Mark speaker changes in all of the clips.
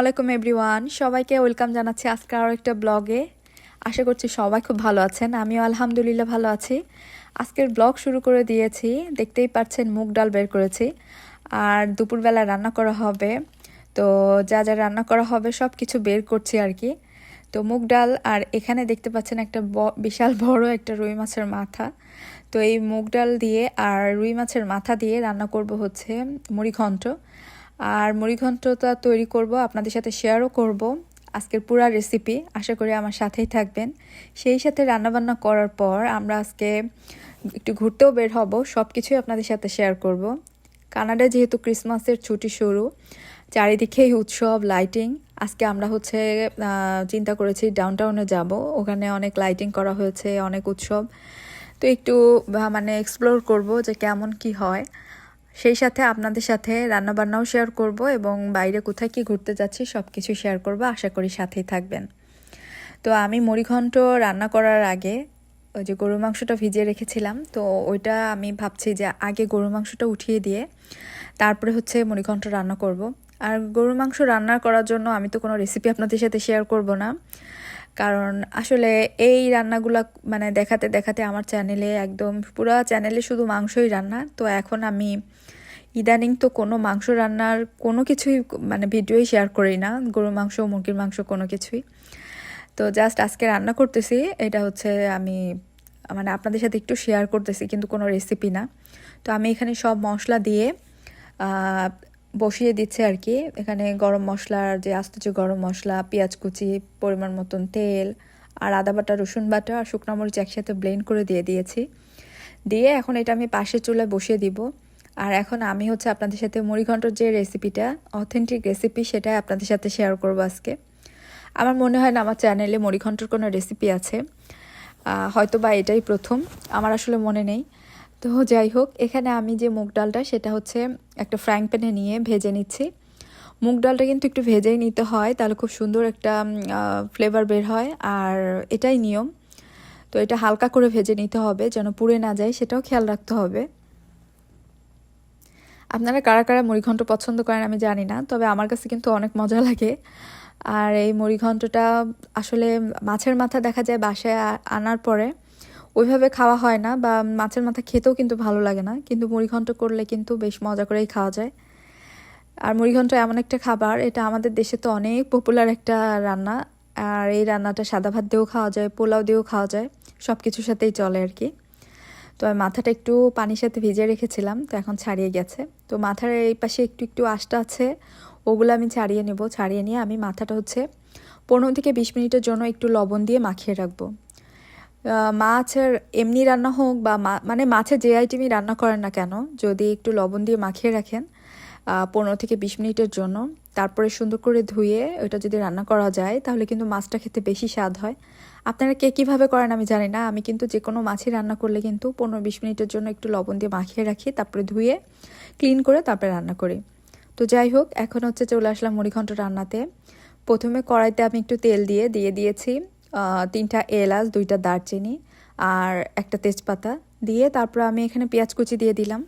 Speaker 1: আলাইকুম এভরিওয়ান। সবাইকে ওয়েলকাম জানাচ্ছি আজকে আরও একটা ব্লগে। আশা করছি সবাই খুব ভালো আছেন, আমিও আলহামদুলিল্লাহ ভালো আছি। আজকের ব্লগ শুরু করে দিয়েছি, দেখতেই পাচ্ছেন মুগ ডাল বের করেছি। আর দুপুরবেলা রান্না করা হবে, তো যা যা রান্না করা হবে সব কিছু বের করছি আর কি। তো মুগ ডাল, আর এখানে দেখতে পাচ্ছেন একটা বিশাল বড় একটা রুই মাছের মাথা। তো এই মুগ ডাল দিয়ে আর রুই মাছের মাথা দিয়ে রান্না করব হচ্ছে মুড়ি ঘন্ট আর মুড়িঘণ্টটা তৈরি করব, আপনাদের সাথে শেয়ারও করব। আজকের পুরা রেসিপি আশা করি আমার সাথেই থাকবেন। সেই সাথে রান্নাবান্না করার পর আমরা আজকে একটু ঘুরতেও বের হব সব কিছুই আপনাদের সাথে শেয়ার করব। কানাডায় যেহেতু ক্রিসমাসের ছুটি শুরু, চারিদিকেই উৎসব লাইটিং আজকে আমরা হচ্ছে চিন্তা করেছি ডাউনটাউনে যাব। ওখানে অনেক লাইটিং করা হয়েছে, অনেক উৎসব। তো একটু মানে এক্সপ্লোর করব যে কেমন কি হয়। সেই সাথে আপনাদের সাথে রান্নাবান্নাও শেয়ার করব এবং বাইরে কোথায় কি ঘুরতে যাচ্ছি সব কিছু শেয়ার করব, আশা করি সাথেই থাকবেন। তো আমি মুড়িঘণ্ট রান্না করার আগে ওই যে গরুর মাংসটা ভিজিয়ে রেখেছিলাম, তো ওইটা আমি ভাবছি যে আগে গরুর মাংসটা উঠিয়ে দিয়ে তারপরে হচ্ছে মুড়িঘণ্ট রান্না করব। আর গরুর মাংস রান্না করার জন্য আমি তো কোনো রেসিপি আপনাদের সাথে শেয়ার করব না। কারণ আসলে এই রান্নাগুলো মানে দেখাতে দেখাতে আমার চ্যানেলে একদম পুরো চ্যানেলে শুধু মাংসই রান্না। তো এখন আমি ইদানিং তো কোনো মাংস রান্নার কোনো কিছুই মানে ভিডিওই শেয়ার করি না। গরু মাংস, মুরগির মাংস কোনো কিছুই। তো জাস্ট আজকে রান্না করতেছি। এটা হচ্ছে আমি মানে আপনাদের সাথে একটু শেয়ার করতেছি, কিন্তু কোনো রেসিপি না। তো আমি এখানে সব মশলা দিয়ে বসিয়ে দিচ্ছে আর কি। এখানে গরম মশলার যে আস্ত যে গরম মশলা, পেঁয়াজ কুচি, পরিমাণ মতন তেল আর আদা বাটা, রসুন বাটা আর শুকনো মরিচ একসাথে ব্লেন্ড করে দিয়ে দিয়েছি। দিয়ে এখন এটা আমি পাশের চুলায় বসিয়ে দিব। আর এখন আমি হচ্ছে আপনাদের সাথে মুড়িঘণ্টর যে রেসিপিটা অথেন্টিক রেসিপি সেটাই আপনাদের সাথে শেয়ার করব আজকে। আমার মনে হয় না আমার চ্যানেলে মুড়িঘণ্টর কোনো রেসিপি আছে। হয়তো বা এটাই প্রথম। আমার আসলে মনে নেই। তো যাই হোক, এখানে আমি যে মুগ ডালটা, সেটা হচ্ছে একটা ফ্রাইং প্যানে নিয়ে ভেজে নিচ্ছি। মুগ ডালটা কিন্তু একটু ভেজেই নিতে হয়, তাহলে খুব সুন্দর একটা ফ্লেভার বের হয়। আর এটাই নিয়ম, তো এটা হালকা করে ভেজে নিতে হবে, যেন পুড়ে না যায়, সেটাও খেয়াল রাখতে হবে। আপনারা কারা কারা মুড়িঘণ্ট পছন্দ করেন আমি জানি না, তবে আমার কাছে কিন্তু অনেক মজা লাগে। আর এই মুড়িঘণ্টটা আসলে মাছের মাথা দেখা যায় বাসায় আনার পরে। ওইভাবে খাওয়া হয় না বা মাছের মাথা খেতেও কিন্তু ভালো লাগে না। কিন্তু মুড়িঘণ্ট করলে কিন্তু বেশ মজা করেই খাওয়া যায়। আর মুড়িঘণ্ট এমন একটা খাবার, এটা আমাদের দেশে তো অনেক পপুলার একটা রান্না। আর এই রান্নাটা সাদা ভাত দিয়েও খাওয়া যায়, পোলাও দিয়েও খাওয়া যায় সব কিছুর সাথেই চলে আর কি। তো মাথাটা একটু পানির সাথে ভিজিয়ে রেখেছিলাম, তো এখন ছাড়িয়ে গেছে। তো মাথার এই পাশে একটু একটু আশটা আছে, ওগুলো আমি ছাড়িয়ে নেব। ছাড়িয়ে নিয়ে আমি মাথাটা হচ্ছে পনেরো থেকে বিশ মিনিটের জন্য একটু লবণ দিয়ে মাখিয়ে রাখব। মাছের এমনি রান্না হোক বা মানে মাছের যে আইটেমই রান্না করেন না কেন, যদি একটু লবণ দিয়ে মাখিয়ে রাখেন পনেরো থেকে বিশ মিনিটের জন্য, তারপরে সুন্দর করে ধুয়ে ওটা যদি রান্না করা যায়, তাহলে কিন্তু মাছটা খেতে বেশি স্বাদ হয়। আপনারা কে কীভাবে করেন আমি জানি না, আমি কিন্তু যে কোনো মাছই রান্না করলে কিন্তু পনেরো বিশ মিনিটের জন্য একটু লবণ দিয়ে মাখিয়ে রাখি, তারপরে ধুয়ে ক্লিন করে তারপরে রান্না করি। তো যাই হোক, এখন হচ্ছে চলে আসলাম মুড়িঘণ্ট রান্নাতে। প্রথমে কড়াইতে আমি একটু তেল দিয়ে দিয়ে দিয়েছি। তিনটা এলাচ, দুইটা দারচিনি আর একটা তেজপাতা দিয়ে তারপর আমি এখানে পেঁয়াজ কুচি দিয়ে দিলাম।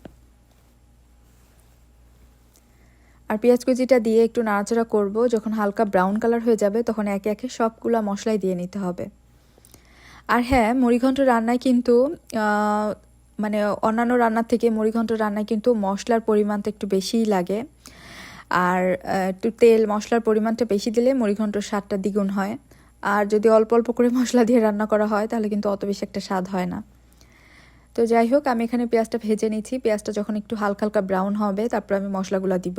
Speaker 1: আর পেঁয়াজ কুচিটা দিয়ে একটু নাড়াচাড়া করব, যখন হালকা ব্রাউন কালার হয়ে যাবে তখন একে একে সবগুলো মশলাই দিয়ে নিতে হবে। আর হ্যাঁ মুড়িঘণ্ট রান্নায় কিন্তু মানে অন্যান্য রান্নার থেকে মুড়িঘণ্ট রান্নায় কিন্তু মশলার পরিমাণটা একটু বেশিই লাগে। আর একটু তেল, মশলার পরিমাণটা বেশি দিলে মুড়িঘণ্টর স্বাদটা দ্বিগুণ হয়। আর যদি অল্প অল্প করে মশলা দিয়ে রান্না করা হয়, তাহলে কিন্তু অত বেশি একটা স্বাদ হয় না। তো যাই হোক, আমি এখানে পেঁয়াজটা ভেজে নিচ্ছি। পেঁয়াজটা যখন একটু হালকা হালকা ব্রাউন হবে, তারপর আমি মশলাগুলো দিব।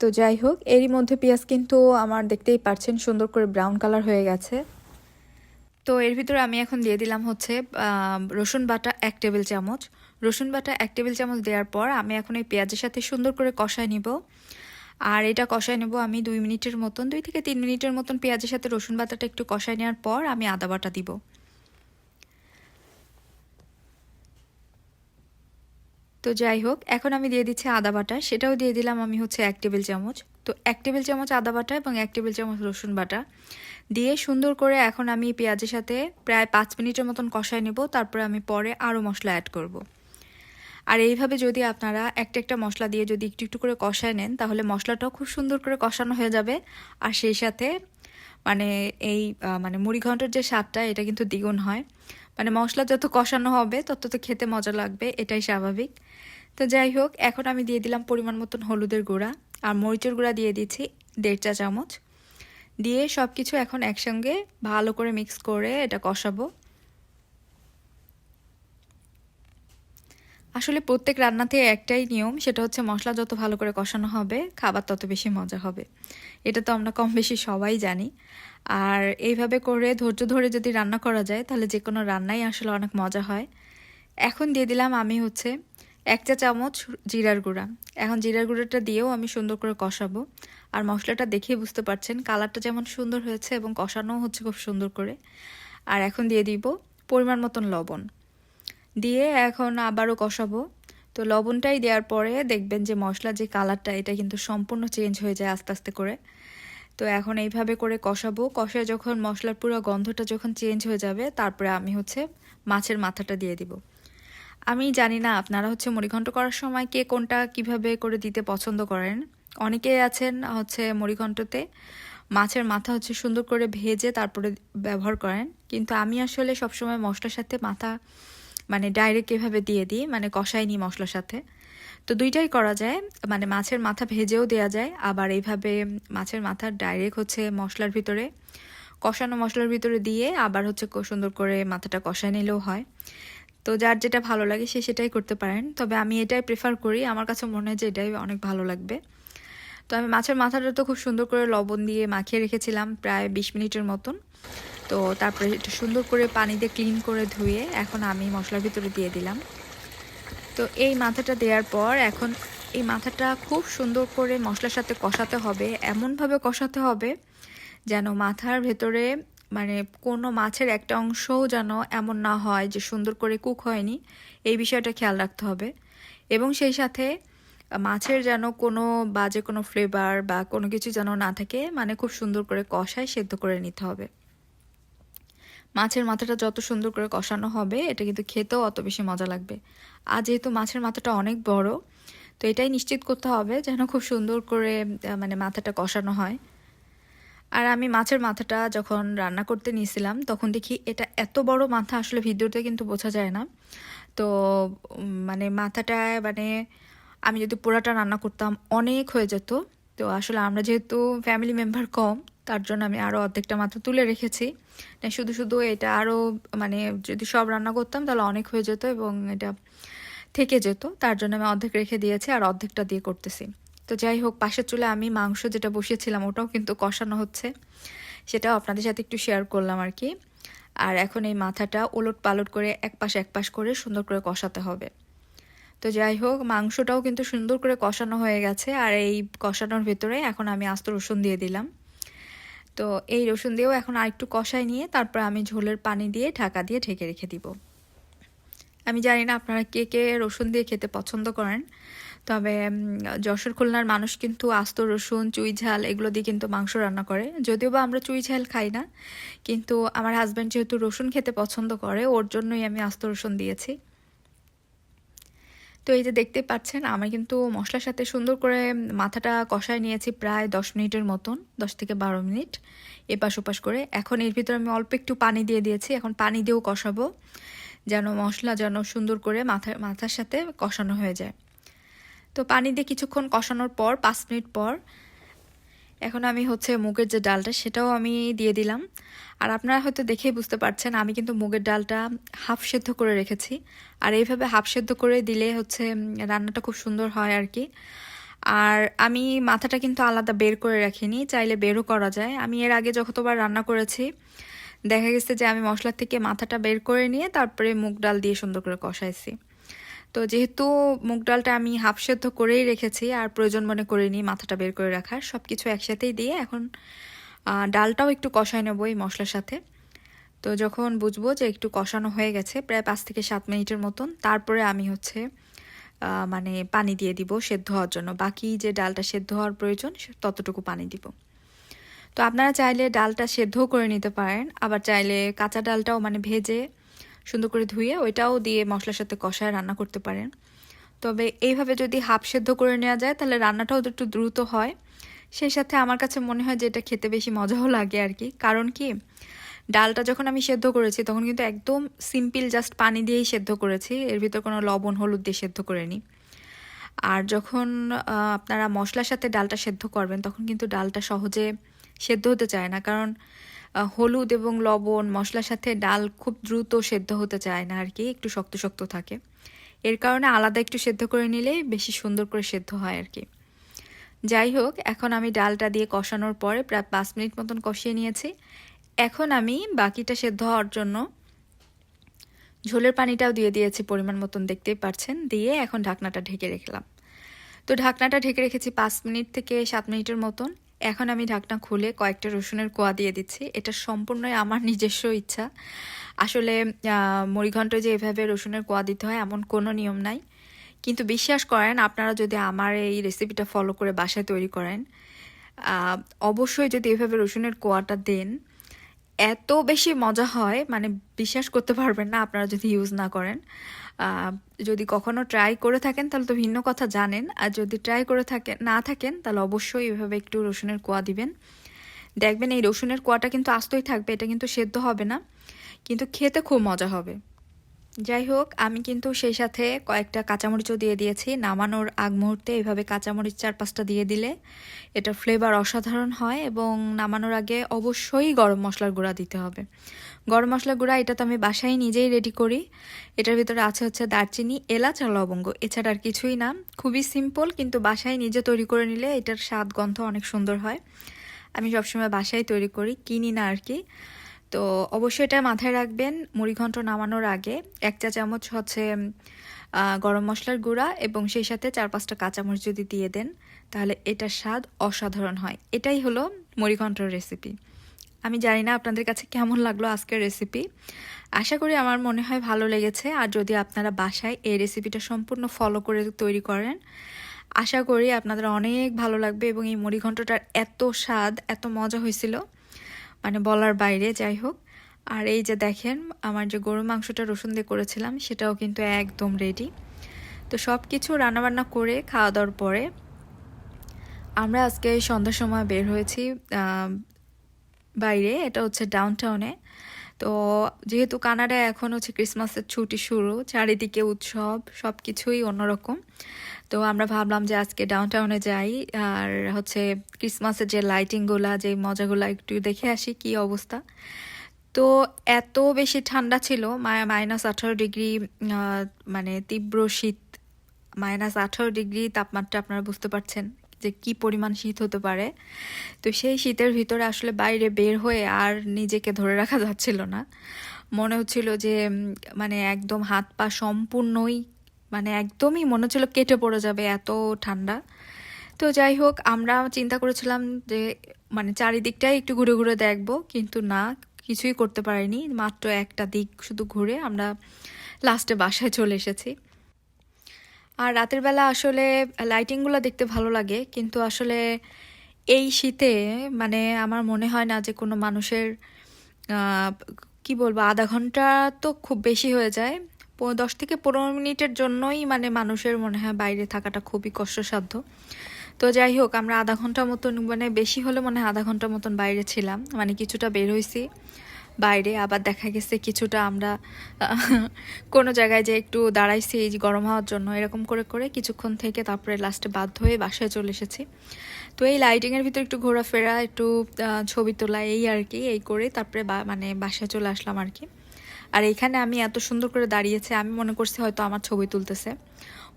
Speaker 1: তো যাই হোক, এরই মধ্যে পেঁয়াজ কিন্তু আমার দেখতেই পারছেন সুন্দর করে ব্রাউন কালার হয়ে গেছে। তো এর ভিতরে আমি এখন দিয়ে দিলাম হচ্ছে রসুন বাটা এক টেবিল চামচ। রসুন বাটা এক টেবিল চামচ দেওয়ার পর আমি এখন এই পেঁয়াজের সাথে সুন্দর করে কষায় নিব। আর এটা কষায় নেব আমি দুই মিনিটের মতন, দুই থেকে তিন মিনিটের মতন পেঁয়াজের সাথে রসুন বাটাটা একটু কষায় নেওয়ার পর আমি আদা বাটা দিব। তো যাই হোক, এখন আমি দিয়ে দিচ্ছি আদা বাটা, সেটাও দিয়ে দিলাম আমি হচ্ছে এক টেবিল চামচ। তো এক টেবিল চামচ আদা বাটা এবং এক টেবিল চামচ রসুন বাটা। দিয়ে সুন্দর করে এখন আমি পেঁয়াজের সাথে প্রায় পাঁচ মিনিটের মতন কষায় নেব, তারপরে আমি পরে আরও মশলা অ্যাড করব। আর এইভাবে যদি আপনারা একটা একটা মশলা দিয়ে যদি একটু একটু করে কষায় নেন, তাহলে মশলাটাও খুব সুন্দর করে কষানো হয়ে যাবে। আর সেই সাথে মানে এই মানে মুড়ি ঘণ্টার যে স্বাদটা, এটা কিন্তু দ্বিগুণ হয়। মানে মশলা যত কষানো হবে, তত তো খেতে মজা লাগবে, এটাই স্বাভাবিক। তো যাই হোক, এখন আমি দিয়ে দিলাম পরিমাণ মতন হলুদের গুঁড়া আর মরিচের গুঁড়া দিয়ে দিচ্ছি দেড় চা চামচ। দিয়ে সব কিছু এখন একসঙ্গে ভালো করে মিক্স করে এটা কষাবো। আসলে প্রত্যেক রান্নাতে একটাই নিয়ম, সেটা হচ্ছে মশলা যত ভালো করে কষানো হবে, খাবার তত বেশি মজা হবে। এটা তো আমরা কম বেশি সবাই জানি। আর এইভাবে করে ধৈর্য ধরে যদি রান্না করা যায়, তাহলে যে কোনো রান্নাই আসলে অনেক মজা হয়। এখন দিয়ে দিলাম আমি হচ্ছে এক চা চামচ জিরার গুঁড়া। এখন জিরার গুঁড়োটা দিয়েও আমি সুন্দর করে কষাবো। আর মশলাটা দেখেই বুঝতে পারছেন, কালারটা যেমন সুন্দর হয়েছে এবং কষানোও হচ্ছে খুব সুন্দর করে। আর এখন দিয়ে দিব পরিমাণ মতন লবণ। দিয়ে এখন আবারও কষাবো। তো লবণটাই দেওয়ার পরে দেখবেন যে মশলার যে কালারটা, এটা কিন্তু সম্পূর্ণ চেঞ্জ হয়ে যায় আস্তে আস্তে করে। তো এখন এইভাবে করে কষাবো। কষায় যখন মশলার পুরো গন্ধটা যখন চেঞ্জ হয়ে যাবে, তারপরে আমি হচ্ছে মাছের মাথাটা দিয়ে দিব। আমি জানি না আপনারা হচ্ছে মুড়িঘণ্ট করার সময় কে কোনটা কীভাবে করে দিতে পছন্দ করেন। অনেকেই আছেন হচ্ছে মুড়িঘণ্টতে। মাছের মাথা হচ্ছে সুন্দর করে ভেজে তারপরে ব্যবহার করেন। কিন্তু আমি আসলে সবসময় মশলার সাথে মাথা মানে ডাইরেক্ট এভাবে দিয়ে দিই মানে কষাই নিই মশলার সাথে। তো দুইটাই করা যায় মানে মাছের মাথা ভেজেও দেওয়া যায়, আবার এইভাবে মাছের মাথা ডাইরেক্ট হচ্ছে মশলার ভিতরে। কষানো মশলার ভিতরে দিয়ে আবার হচ্ছে সুন্দর করে মাথাটা কষায় নিলেও হয়। তো যার যেটা ভালো লাগে সে সেটাই করতে পারেন। তবে আমি এটাই প্রেফার করি। আমার কাছে মনে হয় যে এটাই অনেক ভালো লাগবে। তো আমি মাছের মাথাটা তো খুব সুন্দর করে লবণ দিয়ে মাখিয়ে রেখেছিলাম প্রায় বিশ মিনিটের মতন। তো তারপরে একটু সুন্দর করে পানি দিয়ে ক্লিন করে ধুয়ে এখন আমি মশলার ভিতরে দিয়ে দিলাম। তো এই মাথাটা দেওয়ার পর এখন এই মাথাটা খুব সুন্দর করে মশলার সাথে কষাতে হবে, এমনভাবে কষাতে হবে যেন মাথার ভেতরে মানে কোনো মাছের একটা অংশও যেন এমন না হয় যে সুন্দর করে কুক হয়নি। এই বিষয়টা খেয়াল রাখতে হবে। এবং সেই সাথে মাছের যেন কোনো বাজে কোনো ফ্লেভার বা কোনো কিছু যেন না থাকে মানে খুব সুন্দর করে কষায় সেদ্ধ করে নিতে হবে। মাছের মাথাটা যত সুন্দর করে কষানো হবে, এটা কিন্তু খেতেও অত বেশি মজা লাগবে। আর যেহেতু মাছের মাথাটা অনেক বড়, তো এটাই নিশ্চিত করতে হবে যেন খুব সুন্দর করে মানে মাথাটা কষানো হয়। আর আমি মাছের মাথাটা যখন রান্না করতে নিয়েছিলাম, তখন দেখি এটা এত বড় মাথা, আসলে ভিডিওতে কিন্তু বোঝা যায় না। তো মানে মাথাটা মানে আমি যদি পোড়াটা রান্না করতাম, অনেক হয়ে যেত। তো আসলে আমরা যেহেতু ফ্যামিলি মেম্বার কম, তার জন্য আমি আরও অর্ধেকটা মাথা তুলে রেখেছি। শুধু শুধু এটা আরও মানে যদি সব রান্না করতাম, তাহলে অনেক হয়ে যেত এবং এটা থেকে যেত। তার জন্য আমি অর্ধেক রেখে দিয়েছি আর অর্ধেকটা দিয়ে করতেছি। তো যাই হোক, পাশের চুলে আমি মাংস যেটা বসিয়েছিলাম, ওটাও কিন্তু কষানো হচ্ছে। সেটাও আপনাদের সাথে একটু শেয়ার করলাম আর কি। আর এখন এই মাথাটা ওলট পালট করে এক পাশ এক পাশ করে সুন্দর করে কষাতে হবে। তো যাই হোক, মাংসটাও কিন্তু সুন্দর করে কষানো হয়ে গেছে, আর এই কষানোর ভেতরে এখন আমি আস্ত রসুন দিয়ে দিলাম। তো এই রসুন দিয়েও এখন আরেকটু কষাই নিয়ে তারপর আমি ঝোলের পানি দিয়ে ঢাকা দিয়ে ঢেকে রেখে দিব। আমি জানি না আপনারা কে কে রসুন দিয়ে খেতে পছন্দ করেন, তবে যশোর খুলনার মানুষ কিন্তু আস্ত রসুন, চুই ঝাল এগুলো দিয়ে কিন্তু মাংস রান্না করে। যদিও বা আমরা চুই ঝাল খাই না, কিন্তু আমার হাজব্যান্ড যেহেতু রসুন খেতে পছন্দ করে, ওর জন্যই আমি আস্ত রসুন দিয়েছি। তো এই যে দেখতে পাচ্ছেন আমি কিন্তু মশলার সাথে সুন্দর করে মাথাটা কষায় নিয়েছি প্রায় দশ মিনিটের মতন, দশ থেকে বারো মিনিট। এপাশ ওপাশ করে। এখন এর ভিতরে আমি অল্প একটু পানি দিয়ে দিয়েছি। এখন পানি দিয়েও কষাবো, যেন মশলা যেন সুন্দর করে মাথা, মাথার সাথে কষানো হয়ে যায়। তো পানি দিয়ে কিছুক্ষণ কষানোর পর, পাঁচ মিনিট পর এখন আমি হচ্ছে মুগের যে ডালটা সেটাও আমি দিয়ে দিলাম। আর আপনারা হয়তো দেখেই বুঝতে পারছেন, আমি কিন্তু মুগের ডালটা হাফ সেদ্ধ করে রেখেছি। আর এইভাবে হাফ সেদ্ধ করে দিলে হচ্ছে রান্নাটা খুব সুন্দর হয় আর কি। আর আমি মাথাটা কিন্তু আলাদা বের করে রাখিনি, চাইলে বেরও করা যায়। আমি এর আগে যতবার রান্না করেছি, দেখা গেছে যে আমি মশলার থেকে মাথাটা বের করে নিয়ে তারপরে মুগ ডাল দিয়ে সুন্দর করে কষাইছি। তো যেহেতু মুগ ডালটা আমি হাফ সেদ্ধ করেই রেখেছি, আর প্রয়োজন মনে করে নিই মাথাটা বের করে রাখার সব কিছু একসাথেই দিয়ে এখন ডালটাও একটু কষায় নেব এই মশলার সাথে। তো যখন বুঝব যে একটু কষানো হয়ে গেছে, প্রায় পাঁচ থেকে সাত মিনিটের মতন, তারপরে আমি হচ্ছে মানে পানি দিয়ে দিব সেদ্ধ হওয়ার জন্য। বাকি যে ডালটা সেদ্ধ হওয়ার প্রয়োজন ততটুকু পানি দিব। তো আপনারা চাইলে ডালটা সেদ্ধও করে নিতে পারেন, আবার চাইলে কাঁচা ডালটাও মানে ভেজে সুন্দর করে ধুয়ে ওইটাও দিয়ে মশলার সাথে কষায় রান্না করতে পারেন। তবে এইভাবে যদি হাফ সেদ্ধ করে নেওয়া যায়, তাহলে রান্নাটাও একটু দ্রুত হয়। সেই সাথে আমার কাছে মনে হয় যে এটা খেতে বেশি মজাও লাগে আর কি কারণ কি? ডালটা যখন আমি সেদ্ধ করেছি, তখন কিন্তু একদম সিম্পল জাস্ট পানি দিয়েই সেদ্ধ করেছি। এর ভিতর কোনো লবণ, হলুদ দিয়ে সেদ্ধ করে নিই আর যখন আপনারা মশলার সাথে ডালটা সেদ্ধ করবেন, তখন কিন্তু ডালটা সহজে সেদ্ধ হতে চায় না। কারণ হলুদ এবং লবণ, মশলার সাথে ডাল খুব দ্রুত সেদ্ধ হতে চায় না আর কি, একটু শক্ত শক্ত থাকে। এর কারণে আলাদা একটু সেদ্ধ করে নিলেই বেশি সুন্দর করে সেদ্ধ হয় আর কি। যাই হোক, এখন আমি ডালটা দিয়ে কষানোর পরে প্রায় পাঁচ মিনিট মতন কষিয়ে নিয়েছি। এখন আমি বাকিটা সেদ্ধ হওয়ার জন্য ঝোলের পানিটাও দিয়ে দিয়েছি পরিমাণ মতন, দেখতেই পাচ্ছেন দিয়ে এখন ঢাকনাটা ঢেকে রেখলাম। তো ঢাকনাটা ঢেকে রেখেছি পাঁচ মিনিট থেকে সাত মিনিটের মতন। এখন আমি ঢাকনা খুলে কয়েকটা রসুনের কোয়া দিয়ে দিচ্ছি। এটা সম্পূর্ণই আমার নিজস্ব ইচ্ছা। আসলে মুড়িঘণ্ট যে এভাবে রসুনের কোয়া দিতে হয় এমন কোনো নিয়ম নাই। কিন্তু বিশ্বাস করেন, আপনারা যদি আমার এই রেসিপিটা ফলো করে বাসায় তৈরি করেন অবশ্যই যদি এভাবে রসুনের কোয়াটা দেন, এত বেশি মজা হয় মানে বিশ্বাস করতে পারবেন না আপনারা যদি ইউজ না করেন। যদি কখনো ট্রাই করে থাকেন, তাহলে তো ভিন্ন কথা জানেন। আর যদি ট্রাই করে থাকেন না থাকেন, তাহলে অবশ্যই এভাবে একটু রসুনের কোয়া দিবেন। দেখবেন এই রসুনের কোয়াটা কিন্তু আস্তই থাকবে, এটা কিন্তু সেদ্ধ হবে না। কিন্তু খেতে খুব মজা হবে। যাই হোক আমি কিন্তু সেই সাথে কয়েকটা কাঁচামরিচও দিয়ে দিয়েছি। নামানোর আগ মুহূর্তে এভাবে কাঁচামরিচ চার পাঁচটা দিয়ে দিলে এটার ফ্লেভার অসাধারণ হয় এবং নামানোর আগে অবশ্যই গরম মশলার গুঁড়া দিতে হবে। গরম মশলার গুঁড়া এটা তো আমি বাসায় নিজেই রেডি করি। এটার ভিতরে আছে হচ্ছে দারচিনি, এলাচ আর লবঙ্গ। এছাড়া আর কিছুই না। খুবই সিম্পল কিন্তু বাসায় নিজে তৈরি করে নিলে এটার স্বাদ, গন্ধ অনেক সুন্দর হয়। আমি সবসময় বাসায় তৈরি করি, কিনি না আর কি। তো অবশ্যই এটা মাথায় রাখবেন মুড়িঘণ্ট নামানোর আগে এক চা চামচ হচ্ছে গরম মশলার গুঁড়া এবং সেই সাথে চার পাঁচটা কাঁচামরিচ যদি দিয়ে দেন, তাহলে এটার স্বাদ অসাধারণ হয়। এটাই হলো মুড়িঘণ্টর রেসিপি। আমি জানি না আপনাদের কাছে কেমন লাগল আজকের রেসিপি। আশা করি আমার মনে হয় ভালো লেগেছে। আর যদি আপনারা বাসায় এই রেসিপিটা সম্পূর্ণ ফলো করে তৈরি করেন, আশা করি আপনাদের অনেক ভালো লাগবে এবং এই মুড়িঘণ্টটার এত স্বাদ, এত মজা হয়েছিল। মানে বলার বাইরে, যাই হোক। আর এই যে দেখেন, আমার যে গরু মাংসটা রসুন দিয়ে করেছিলাম, সেটাও কিন্তু একদম রেডি তো সব কিছু রান্নাবান্না করে খাওয়া দাওয়ার পরে আমরা আজকে সন্ধ্যার সময় বের হয়েছি বাইরে। এটা হচ্ছে ডাউন টাউনে তো যেহেতু কানাডায় এখন হচ্ছে ক্রিসমাসের ছুটি শুরু, চারিদিকে উৎসব সব কিছুই অন্যরকম। তো আমরা ভাবলাম যে আজকে ডাউন টাউনে যাই, আর হচ্ছে ক্রিসমাসের যে লাইটিংগুলা যে মজাগুলো একটু দেখে আসি কি অবস্থা। তো এত বেশি ঠান্ডা ছিল, মায়া মাইনাস আঠারো ডিগ্রি মানে তীব্র শীত মাইনাস আঠারো ডিগ্রি তাপমাত্রা আপনারা বুঝতে পারছেন। যে কি পরিমাণ শীত হতে পারে। তো সেই শীতের ভিতরে আসলে বাইরে বের হয়ে আর নিজেকে ধরে রাখা যাচ্ছিল না। মনে হচ্ছিল যে মানে একদম হাত পা সম্পূর্ণই মানে একদমই মনে হচ্ছিল কেটে পড়ে যাবে এত ঠান্ডা। তো যাই হোক, আমরা চিন্তা করেছিলাম যে মানে চারিদিকটাই একটু ঘুরে ঘুরে দেখব, কিন্তু না, কিছুই করতে পারিনি। মাত্র একটা দিক শুধু ঘুরে আমরা লাস্টে বাসায় চলে এসেছি। আর রাতের বেলা আসলে লাইটিংগুলো দেখতে ভালো লাগে, কিন্তু আসলে এই শীতে মানে আমার মনে হয় না যে কোনো মানুষের কি বলব, আধা ঘণ্টা তো খুব বেশি হয়ে যায়। দশ থেকে পনেরো মিনিটের জন্যই মানে মানুষের মনে হয় বাইরে থাকাটা খুবই কষ্টসাধ্য। তো যাই হোক, আমরা আধা ঘণ্টা মতন মানে বেশি হলে মনে হয় আধা ঘণ্টা মতন বাইরে ছিলাম মানে কিছুটা বের হয়েছি বাইরে, আবার দেখা গেছে কিছুটা আমরা কোনো জায়গায় যে একটু দাঁড়াইছি এই গরম হওয়ার জন্য, এরকম করে করে কিছুক্ষণ থেকে তারপরে লাস্টে বাধ্য হয়ে বাসায় চলে এসেছি। তো এই লাইটিংয়ের ভিতরে একটু ঘোরাফেরা, একটু ছবি তোলা, এই আর কি, এই করে তারপরে মানে বাসায় চলে আসলাম আর কি। আর এখানে আমি এত সুন্দর করে দাঁড়িয়েছে, আমি মনে করছি হয়তো আমার ছবি তুলতেছে।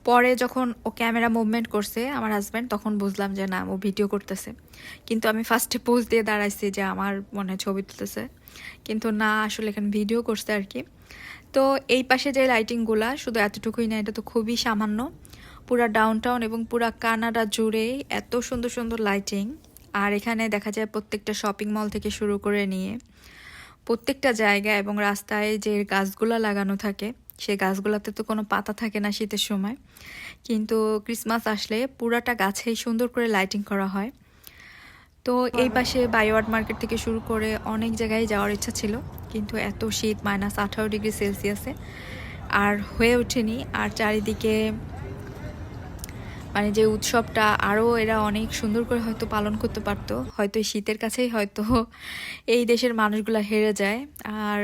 Speaker 1: পরে যখন ও ক্যামেরা মুভমেন্ট করছে আমার হাজব্যান্ড তখন বুঝলাম যে না, ও ভিডিও করতেছে। কিন্তু আমি ফার্স্টে পোজ দিয়ে দাঁড়াইছি যে আমার মনে ছবি তুলতেছে। কিন্তু না, আসলে এখানে ভিডিও করছে আর কি। তো এই পাশে যে লাইটিংগুলা শুধু এতটুকুই না, এটা তো খুবই সামান্য। পুরা ডাউন টাউন এবং পুরা কানাডা জুড়ে এত সুন্দর সুন্দর লাইটিং আর এখানে দেখা যায় প্রত্যেকটা শপিং মল থেকে শুরু করে নিয়ে প্রত্যেকটা জায়গা এবং রাস্তায় যে গাছগুলো লাগানো থাকে সেই গাছগুলোতে তো কোনো পাতা থাকে না শীতের সময়। কিন্তু ক্রিসমাস আসলে পুরাটা গাছেই সুন্দর করে লাইটিং করা হয়। তো এই পাশে বায়োয়ার্ড মার্কেট থেকে শুরু করে অনেক জায়গায় যাওয়ার ইচ্ছা ছিল। কিন্তু এত শীত মাইনাস আঠারো ডিগ্রি সেলসিয়াসে। আর হয়ে ওঠেনি। আর চারিদিকে মানে যে উৎসবটা আরও এরা অনেক সুন্দর করে হয়তো পালন করতে পারতো। হয়তো শীতের কাছেই হয়তো এই দেশের মানুষগুলো হেরে যায়। আর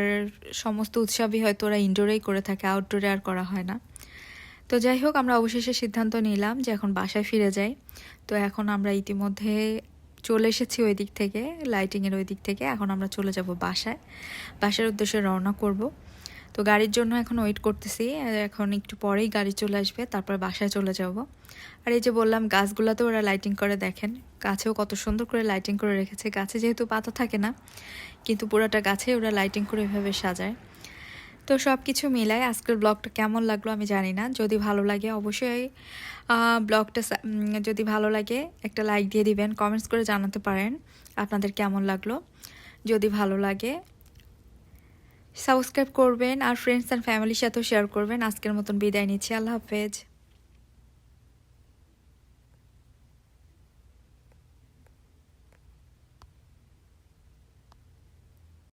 Speaker 1: সমস্ত উৎসবই হয়তো ওরা ইনডোরেই করে থাকে আউটডোরে আর করা হয় না। তো যাই হোক, আমরা অবশেষে সিদ্ধান্ত নিলাম যে এখন বাসায় ফিরে যাই। তো এখন আমরা ইতিমধ্যে চলে এসেছি ওই দিক থেকে লাইটিংয়ের ওই দিক থেকে। এখন আমরা চলে যাব বাসায়। বাসার উদ্দেশ্যে রওনা করব। তো গাড়ির জন্য এখন ওয়েট করতেছি, এখন একটু পরেই গাড়ি চলে আসবে, তারপর বাসায় চলে যাব। আর এই যে বললাম, গাছগুলোতে ওরা লাইটিং করে দেখেন। গাছেও কত সুন্দর করে লাইটিং করে রেখেছে। গাছে যেহেতু পাতা থাকে না, কিন্তু পুরোটা গাছে ওরা লাইটিং করে এভাবে সাজায়। তো সব কিছু মিলায় আজকের ব্লগটা কেমন লাগল আমি জানি না। যদি ভালো লাগে অবশ্যই ব্লগটা যদি ভালো লাগে একটা লাইক দিয়ে দিবেন কমেন্টস করে জানাতে পারেন আপনাদের কেমন লাগল। যদি ভালো লাগে সাবস্ক্রাইব করবেন আর ফ্রেন্ডস অ্যান্ড ফ্যামিলির সাথেও শেয়ার করবেন। আজকের মতন বিদায় নিচ্ছি। আল্লাহ হাফেজ।